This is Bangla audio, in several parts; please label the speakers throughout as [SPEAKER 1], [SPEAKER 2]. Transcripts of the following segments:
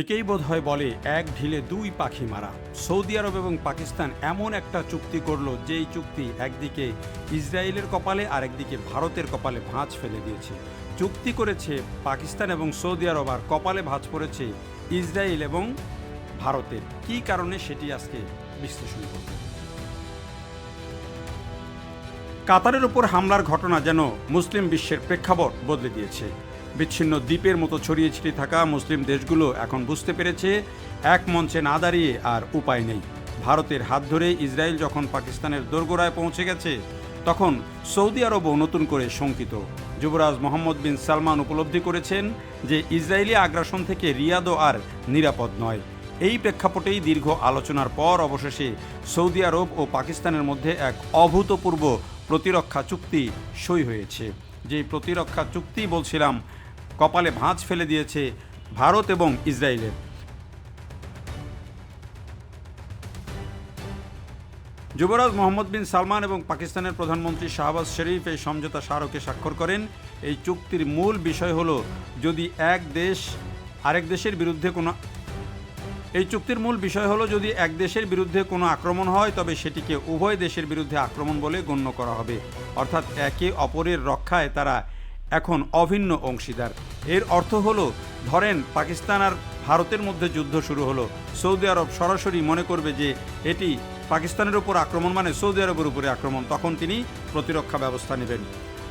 [SPEAKER 1] একেই বোধ হয় বলে এক ঢিলে দুই পাখি মারা। সৌদি আরব এবং পাকিস্তান এমন একটা চুক্তি করল, যেই চুক্তি একদিকে ইসরায়েলের কপালে আর একদিকে ভারতের কপালে ভাঁজ ফেলে দিয়েছে। চুক্তি করেছে পাকিস্তান এবং সৌদি আরব, আর কপালে ভাঁজ পড়েছে ইসরায়েল এবং ভারতের। কী কারণে সেটি আজকে বিশ্লেষণ করব? কাতারের উপর হামলার ঘটনা যেন মুসলিম বিশ্বের প্রেক্ষাপট বদলে দিয়েছে। বিচ্ছিন্ন দ্বীপের মতো ছড়িয়ে ছিটিয়ে থাকা মুসলিম দেশগুলো এখন বুঝতে পেরেছে এক মঞ্চে না দাঁড়িয়ে আর উপায় নেই। ভারতের হাত ধরে ইসরায়েল যখন পাকিস্তানের দোরগোড়ায় পৌঁছে গেছে, তখন সৌদি আরবও নতুন করে শঙ্কিত। যুবরাজ মোহাম্মদ বিন সালমান উপলব্ধি করেছেন যে ইসরায়েলি আগ্রাসন থেকে রিয়াদও আর নিরাপদ নয়। এই প্রেক্ষাপটেই দীর্ঘ আলোচনার পর অবশেষে সৌদি আরব ও পাকিস্তানের মধ্যে এক অভূতপূর্ব প্রতিরক্ষা চুক্তি সই হয়েছে। যে প্রতিরক্ষা চুক্তি বলছিলাম কপালে ভাঁজ ফেলে দিয়েছে ভারত এবং ইসরায়েলের। যুবরাজ মোহাম্মদ বিন সালমান এবং পাকিস্তানের প্রধানমন্ত্রী শাহবাজ শরীফ এই সমঝোতা স্মারকে স্বাক্ষর করেন। এই চুক্তির মূল বিষয় হলো, যদি এক দেশ আরেক দেশের বিরুদ্ধে কোনো এই চুক্তির মূল বিষয় হলো, যদি এক দেশের বিরুদ্ধে কোনো আক্রমণ হয়, তবে সেটিকে উভয় দেশের বিরুদ্ধে আক্রমণ বলে গণ্য করা হবে। অর্থাৎ একে অপরের রক্ষায় তারা এখন অভিন্ন অংশীদার। এর অর্থ হলো, ধরেন পাকিস্তান আর ভারতের মধ্যে যুদ্ধ শুরু হলো। সৌদি আরব সরাসরি মনে করবে যে এটি পাকিস্তানের উপর আক্রমণ মানে সৌদি আরবের উপরে আক্রমণ, তখন তিনি প্রতিরক্ষা ব্যবস্থা নেবেন।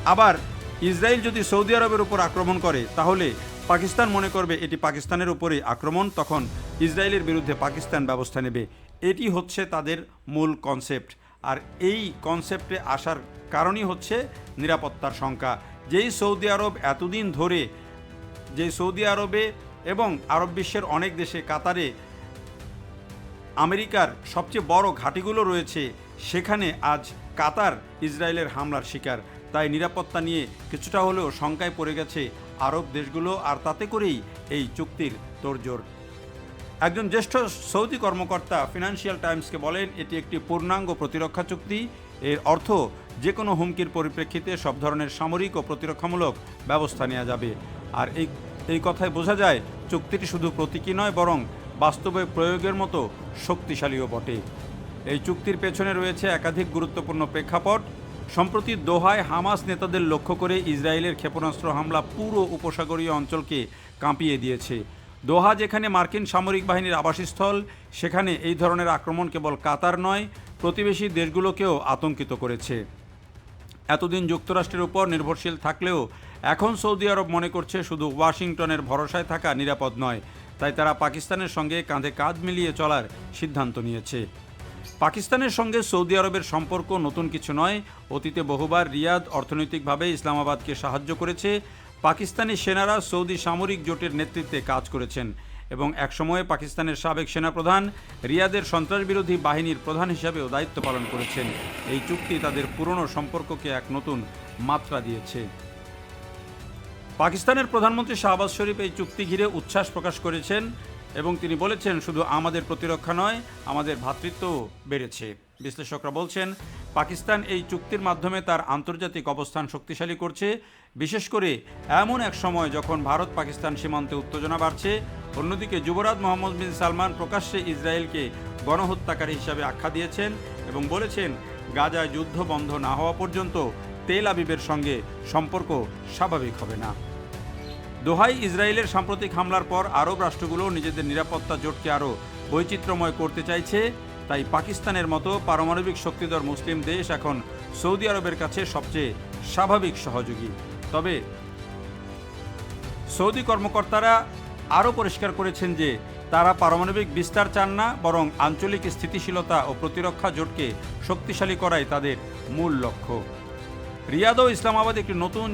[SPEAKER 1] আবার ইসরায়েল যদি সৌদি আরবের উপর আক্রমণ করে, তাহলে পাকিস্তান মনে করবে এটি পাকিস্তানের উপরে আক্রমণ, তখন ইসরায়েলের বিরুদ্ধে পাকিস্তান ব্যবস্থা নেবে। এটি হচ্ছে তাদের মূল কনসেপ্ট আর এই কনসেপ্টে আসার কারণই হচ্ছে নিরাপত্তার শঙ্কা যেই সৌদি আরব এতদিন ধরে যে সৌদি আরবে এবং আরব বিশ্বের অনেক দেশে, কাতারে আমেরিকার সবচেয়ে বড় ঘাঁটিগুলো রয়েছে, সেখানে আজ কাতার ইসরায়েলের হামলার শিকার। তাই নিরাপত্তা নিয়ে কিছুটা হলেও শঙ্কায় পড়ে গেছে আরব দেশগুলো, আর তাতে করেই এই চুক্তির তোড়জোড়। একজন জ্যেষ্ঠ সৌদি কর্মকর্তা ফিনান্সিয়াল টাইমসকে বলেন, এটি একটি পূর্ণাঙ্গ প্রতিরক্ষা চুক্তি। এর অর্থ যে কোনো হুমকির পরিপ্রেক্ষিতে সব ধরনের সামরিক ও প্রতিরক্ষামূলক ব্যবস্থা নেওয়া যাবে। আর এই এই কথায় বোঝা যায়, চুক্তিটি শুধু প্রতীকী নয়, বরং বাস্তবে প্রয়োগের মতো শক্তিশালীও বটে। এই চুক্তির পেছনে রয়েছে একাধিক গুরুত্বপূর্ণ প্রেক্ষাপট। সম্প্রতি দোহায় হামাস নেতাদের লক্ষ্য করে ইসরায়েলের ক্ষেপণাস্ত্র হামলা পুরো উপসাগরীয় অঞ্চলকে কাঁপিয়ে দিয়েছে। দোহা, যেখানে মার্কিন সামরিক বাহিনীর আবাসস্থল, সেখানে এই ধরনের আক্রমণ কেবল কাতার নয় প্রতিবেশী দেশগুলোকেও আতঙ্কিত করেছে। এতদিন যুক্তরাষ্ট্রের উপর নির্ভরশীল থাকলেও এখন সৌদি আরব মনে করছে শুধু ওয়াশিংটনের ভরসায় থাকা নিরাপদ নয়, তাই তারা পাকিস্তানের সঙ্গে কাঁধে কাঁধ মিলিয়ে চলার সিদ্ধান্ত নিয়েছে। পাকিস্তানের সঙ্গে সৌদি আরবের সম্পর্ক নতুন কিছু নয়, অতীতে বহুবার রিয়াদ অর্থনৈতিকভাবে ইসলামাবাদকে সাহায্য করেছে, পাকিস্তানি সেনারা সৌদি সামরিক জোটের নেতৃত্বে কাজ করেছেন। এবং একসময়ে পাকিস্তানের সাবেক সেনাপ্রধান রিয়াদের সন্ত্রাসবিরোধী বাহিনীর প্রধান হিসাবেও দায়িত্ব পালন করেছেন। এই চুক্তি তাদের পুরনো সম্পর্ককে এক নতুন মাত্রা দিয়েছে। পাকিস্তানের প্রধানমন্ত্রী শাহবাজ শরীফ এই চুক্তি ঘিরে উচ্ছ্বাস প্রকাশ করেছেন এবং তিনি বলেছেন, শুধু আমাদের প্রতিরক্ষা নয়, আমাদের ভ্রাতৃত্বও বেড়েছে। বিশ্লেষকরা বলছেন, পাকিস্তান এই চুক্তির মাধ্যমে তার আন্তর্জাতিক অবস্থান শক্তিশালী করছে। বিশেষ করে এমন এক সময় যখন ভারত পাকিস্তান সীমান্তে উত্তেজনা বাড়ছে অন্যদিকে যুবরাজ মোহাম্মদ বিন সালমান প্রকাশ্যে ইসরায়েলকে গণহত্যাকারী হিসাবে আখ্যা দিয়েছেন এবং বলেছেন, গাজায় যুদ্ধ বন্ধ না হওয়া পর্যন্ত তেল আবিবের সঙ্গে সম্পর্ক স্বাভাবিক হবে না। দোহাই ইসরায়েলের সাম্প্রতিক হামলার পর আরব রাষ্ট্রগুলো নিজেদের নিরাপত্তা জোটকে আরও বৈচিত্র্যময় করতে চাইছে। তাই পাকিস্তানের মতো পারমাণবিক শক্তিধর মুসলিম দেশ এখন সৌদি আরবের কাছে সবচেয়ে স্বাভাবিক সহযোগী। তবে সৌদি কর্মকর্তারা আরও পরিষ্কার করেছেন যে তারা পারমাণবিক বিস্তার চান না, বরং আঞ্চলিক স্থিতিশীলতা ও প্রতিরক্ষা জোটকে শক্তিশালী করাই তাদের মূল লক্ষ্য। রিয়াদ ও ইসলামাবাদ একটি নতুন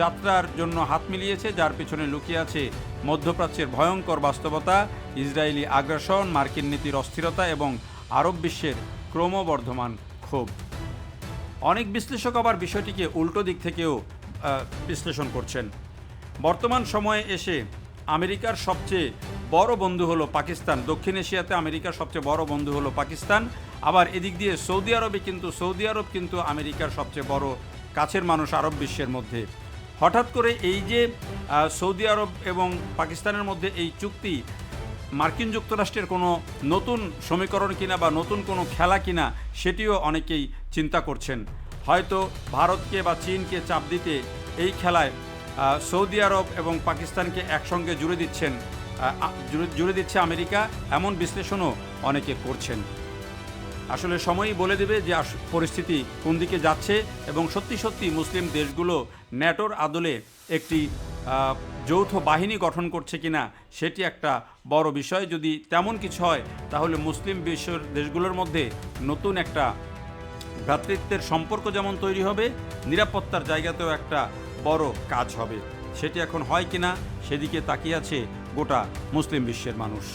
[SPEAKER 1] যাত্রার জন্য হাত মিলিয়েছে, যার পেছনে লুকিয়ে আছে মধ্যপ্রাচ্যের ভয়ঙ্কর বাস্তবতা, ইসরায়েলি আগ্রাসন, মার্কিন নীতির অস্থিরতা এবং আরব বিশ্বের ক্রমবর্ধমান ক্ষোভ। অনেক বিশ্লেষক আবার বিষয়টিকে উল্টো দিক থেকেও বিশ্লেষণ করছেন। বর্তমান সময়ে এসে আমেরিকার সবচেয়ে বড় বন্ধু হলো পাকিস্তান। দক্ষিণ এশিয়াতে আমেরিকার সবচেয়ে বড় বন্ধু হলো পাকিস্তান। আবার এদিক দিয়ে সৌদি আরবে কিন্তু, সৌদি আরব কিন্তু আমেরিকার সবচেয়ে বড় কাছের মানুষ আরব বিশ্বের মধ্যে। হঠাৎ করে এই যে সৌদি আরব এবং পাকিস্তানের মধ্যে এই চুক্তি, মার্কিন যুক্তরাষ্ট্রের কোনো নতুন সমীকরণ কিনা বা নতুন কোনো খেলা কিনা, সেটিও অনেকেই চিন্তা করছেন। হয়তো ভারতকে বা চীনকে চাপ দিতে এই খেলায় সৌদি আরব এবং পাকিস্তানকে একসঙ্গে জুড়ে দিচ্ছেন জুড়ে- দিচ্ছে আমেরিকা, এমন বিশ্লেষণও অনেকে করছেন। আসলে সময়ই বলে দেবে যে পরিস্থিতি কোন দিকে যাচ্ছে এবং সত্যি সত্যি মুসলিম দেশগুলো ন্যাটোর আদলে একটি যৌথ বাহিনী গঠন করছে কিনা সেটি একটা বড় বিষয়। যদি তেমন কিছু হয়, তাহলে মুসলিম বিশ্বের দেশগুলোর মধ্যে নতুন একটা ভ্রাতৃত্বের সম্পর্ক যেমন তৈরি হবে, নিরাপত্তার জায়গাতেও একটা বড় কাজ হবে। সেটি এখন হয় কিনা সেদিকে তাকিয়ে আছে গোটা মুসলিম বিশ্বের মানুষ।